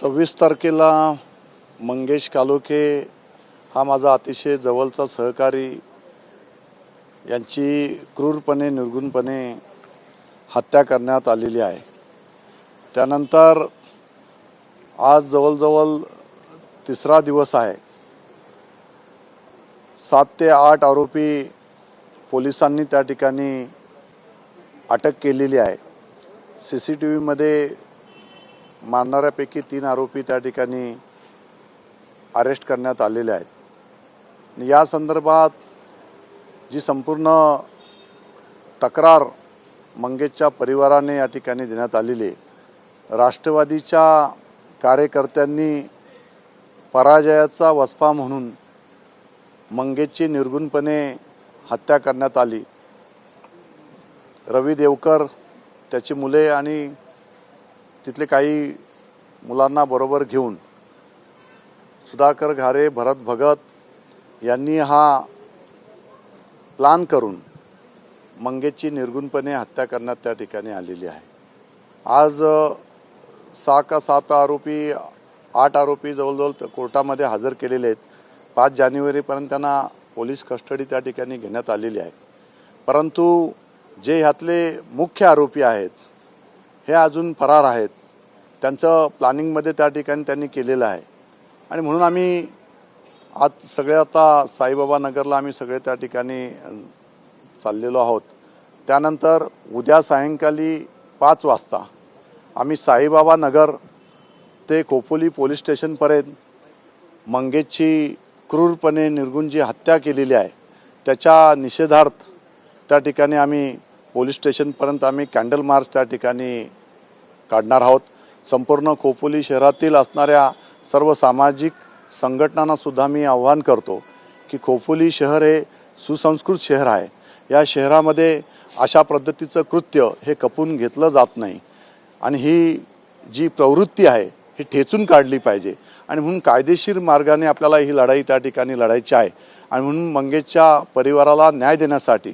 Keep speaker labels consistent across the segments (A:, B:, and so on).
A: सव्वीस तारखेला मंगेश कालोखे हा माझा अतिशय जवळचा सहकारी. यांची क्रूरपणे निर्गुणपणे हत्या करण्यात आलेली आहे. त्यानंतर आज जवळजवळ तिसरा दिवस आहे. सात ते आठ आरोपी पोलिसांनी त्या ठिकाणी अटक केलेली आहे. सी सी टी व्हीमध्ये मानणाऱ्यापैकी तीन आरोपी त्या ठिकाणी अरेस्ट करण्यात आलेले आहेत. या संदर्भात जी संपूर्ण तक्रार मंगेशच्या परिवाराने या ठिकाणी देण्यात आलेली आहे. राष्ट्रवादीच्या कार्यकर्त्यांनी पराजयाचा वसपा म्हणून मंगेशची निर्गुणपणे हत्या करण्यात आली. रवी देवकर त्याची मुले आणि तिथले काही मुलांना बरोबर घेऊन सुधाकर घारे भरत भगत यांनी हा प्लान करून मंगेशची निर्गुणपणे हत्या करण्यात त्या ठिकाणी आलेली आहे. आज सहा का सात आरोपी आठ आरोपी जवळजवळ कोर्टामध्ये हजर केलेले आहेत. पाच जानेवारीपर्यंत त्यांना पोलीस कस्टडी त्या ठिकाणी घेण्यात आलेली आहे. परंतु जे ह्यातले मुख्य आरोपी आहेत हे अजून फरार आहेत. त्यांचं प्लॅनिंगमध्ये त्या ठिकाणी त्यांनी केलेलं आहे. आणि म्हणून आम्ही आज सगळे आता साईबाबा नगरला आम्ही सगळे त्या ठिकाणी चाललेलो आहोत. त्यानंतर उद्या सायंकाळी पाच वाजता आम्ही साईबाबा नगर ते खोपोली पोलीस स्टेशनपर्यंत मंगेशची क्रूरपणे निर्गुण जी हत्या केलेली आहे. त्याच्या निषेधार्थ त्या ठिकाणी आम्ही पोलीस स्टेशनपर्यंत आम्ही कॅन्डल मार्च त्या ठिकाणी काढणार आहोत. संपूर्ण खोपोली शहरातील असणाऱ्या सर्व सामाजिक संघटनांनासुद्धा मी आव्हान करतो की खोपोली शहर हे सुसंस्कृत शहर आहे. या शहरामध्ये अशा पद्धतीचं कृत्य हे कपून घेतलं जात नाही. आणि ही जी प्रवृत्ती आहे ही ठेचून काढली पाहिजे. आणि म्हणून कायदेशीर मार्गाने आपल्याला ही लढाई त्या ठिकाणी लढायची आहे. आणि म्हणून मंगेशच्या परिवाराला न्याय देण्यासाठी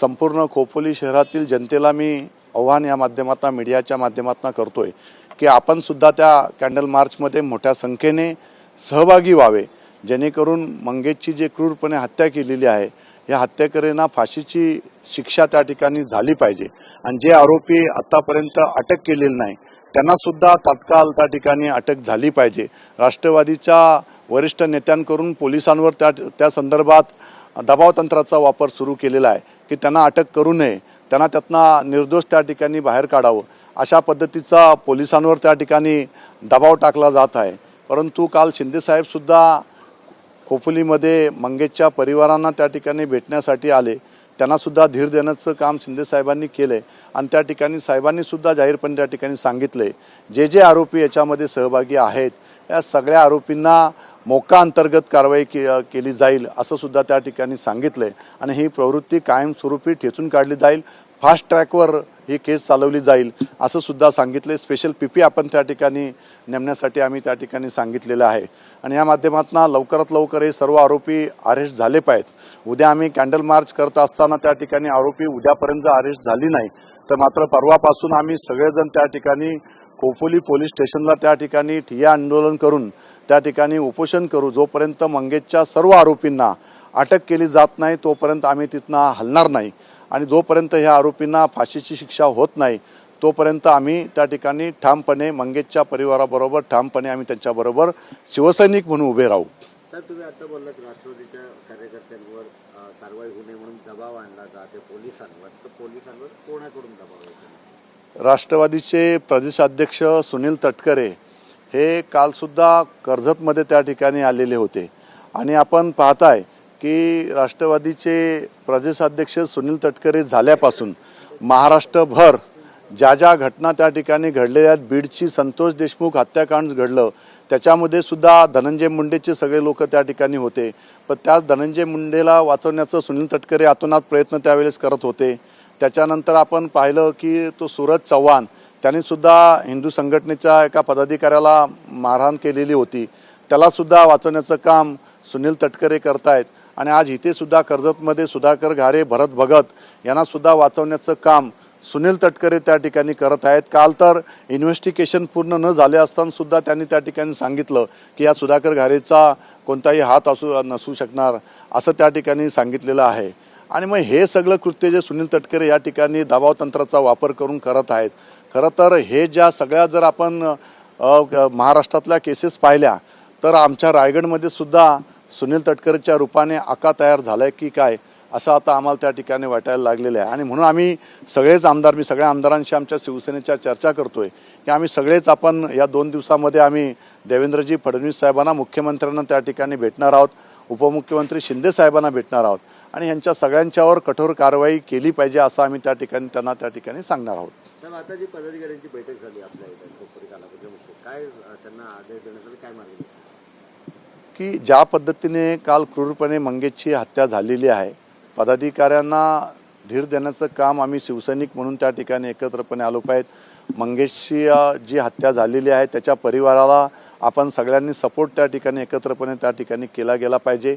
A: संपूर्ण खोपोली शहरातील जनतेला मी आव्हान या माध्यमातून मीडियाच्या माध्यमातून करतोय. की आपण सुद्धा त्या कॅन्डल मार्चमध्ये मोठ्या संख्येने सहभागी व्हावे जेणेकरून मंगेशची जे क्रूरपणे हत्या केलेली आहे या हत्याकऱ्यांना फाशीची शिक्षा त्या ठिकाणी झाली पाहिजे. आणि जे आरोपी आतापर्यंत अटक केलेले नाही त्यांना सुद्धा तात्काळ त्या ठिकाणी अटक झाली पाहिजे. राष्ट्रवादीच्या वरिष्ठ नेत्यांकडून पोलिसांवर त्या त्या संदर्भात दबाव तंत्राचा वापर सुरू केलेला आहे की त्यांना अटक करू नये. त्यांना त्यातनं निर्दोष त्या ठिकाणी बाहेर काढावं. अशा पद्धतीचा पोलिसांवर त्या ठिकाणी दबाव टाकला जात आहे. परंतु काल शिंदेसाहेबसुद्धा खोपोलीमध्ये मंगेशच्या परिवारांना त्या ठिकाणी भेटण्यासाठी आले. त्यांनासुद्धा धीर देण्याचं काम शिंदेसाहेबांनी केलं आहे आणि त्या ठिकाणी साहेबांनीसुद्धा जाहीरपणे त्या ठिकाणी सांगितले जे जे आरोपी याच्यामध्ये सहभागी आहेत या सगळ्या आरोपींना मोका अंतर्गत कारवाई के केली जाईल असंसुद्धा त्या ठिकाणी सांगितलं आहे आणि ही प्रवृत्ती कायमस्वरूपी ठेचून काढली जाईल. फास्ट ट्रॅकवर ही केस चालवली जाईल असं सुद्धा सांगितले. स्पेशल पी पी आपण त्या ठिकाणी नेमण्यासाठी आम्ही त्या ठिकाणी सांगितलेलं आहे. आणि या माध्यमातून लवकरात लवकर हे सर्व आरोपी अरेस्ट झाले पाहिजेत. उद्या आम्ही कॅन्डल मार्च करत असताना त्या ठिकाणी आरोपी उद्यापर्यंत अरेस्ट झाली नाही. तर मात्र परवापासून आम्ही सगळेजण त्या ठिकाणी खोपोली पोलीस स्टेशनला त्या ठिकाणी ठिय्या आंदोलन करून त्या ठिकाणी उपोषण करू. जोपर्यंत मंगेशच्या सर्व आरोपींना अटक केली जात नाही तोपर्यंत आम्ही तिथनं हलणार नाही. आणि जोपर्यंत ह्या आरोपींना फाशीची शिक्षा होत नाही तोपर्यंत आम्ही त्या ठिकाणी ठामपणे मंगेशच्या परिवाराबरोबर ठामपणे आम्ही त्यांच्याबरोबर शिवसैनिक म्हणून उभे राहू.
B: तर तुम्ही आता बोललात राष्ट्रवादीच्या कार्यकर्त्यांवर कारवाई होऊ नये म्हणून दबाव आणला जाते पोलिसांवर. तर पोलिसांवर कोणाकडून दबाव
A: राष्ट्रवादीचे प्रदेशाध्यक्ष सुनील तटकरे हे कालसुद्धा कर्जतमध्ये त्या ठिकाणी आलेले होते. आणि आपण पाहताय की राष्ट्रवादीचे प्रदेशाध्यक्ष सुनील तटकरे झाल्यापासून महाराष्ट्रभर ज्या ज्या घटना त्या ठिकाणी घडलेल्या आहेत बीडची संतोष देशमुख हत्याकांड घडलं त्याच्यामध्ये सुद्धा धनंजय मुंडेचे सगळे लोक त्या ठिकाणी होते. पण त्याच धनंजय मुंडेला वाचवण्याचं सुनील तटकरे आतोनात प्रयत्न त्यावेळेस करत होते. त्याच्यानंतर आपण पाहिलं की तो सूरज चव्हाण त्यानेसुद्धा हिंदू संघटनेच्या एका पदाधिकाऱ्याला मारहाण केलेली होती. त्यालासुद्धा वाचवण्याचं काम सुनील तटकरे करतायत. आणि आज इथे सुद्धा कर्जतमध्ये सुधाकर घारे भरत भगत यांना सुद्धा वाचवण्याचं काम सुनील तटकरे त्या ठिकाणी करत आहेत. काल तर इन्व्हेस्टिगेशन पूर्ण न झाले असताना सुद्धा त्यांनी त्या ठिकाणी सांगितलं की या सुधाकर घारेचा कोणताही हात असू नसू शकणार असं त्या ठिकाणी सांगितलेलं आहे. आणि मग हे सगळं कृत्य जे सुनील तटकरे या ठिकाणी दबाव तंत्राचा वापर करून करत आहेत खरं तर हे ज्या सगळ्या जर आपण महाराष्ट्रातल्या केसेस पाहिल्या तर आमच्या रायगडमध्ये सुद्धा सुनील तटकरेच्या रूपाने आका तयार झाला आहे की काय असं आता आम्हाला त्या ठिकाणी वाटायला लागलेलं आहे. आणि म्हणून आम्ही सगळेच आमदार मी सगळ्या आमदारांशी आमच्या शिवसेनेच्या चर्चा करतोय की आम्ही सगळेच आपण या दोन दिवसामध्ये आम्ही देवेंद्रजी फडणवीस साहेबांना मुख्यमंत्र्यांना त्या ठिकाणी भेटणार आहोत उपमुख्यमंत्री शिंदे साहेबांना भेटणार आहोत आणि यांच्या सगळ्यांच्यावर कठोर कारवाई केली पाहिजे असं आम्ही त्या ठिकाणी त्यांना त्या ठिकाणी सांगणार आहोत.
B: आता जी पदाधिकाऱ्यांची बैठक झाली आपल्या काय त्यांना आदेश देण्यासाठी काय मागणी
A: की ज्या पद्धतीने काल क्रूरपणे मंगेशची हत्या झालेली आहे पदाधिकाऱ्यांना धीर देण्याचं काम आम्ही शिवसैनिक म्हणून त्या ठिकाणी एकत्रपणे आलो पाहिजेत मंगेशची जी हत्या झालेली आहे त्याच्या परिवाराला आपण सगळ्यांनी सपोर्ट त्या ठिकाणी एकत्रपणे त्या ठिकाणी केला गेला पाहिजे.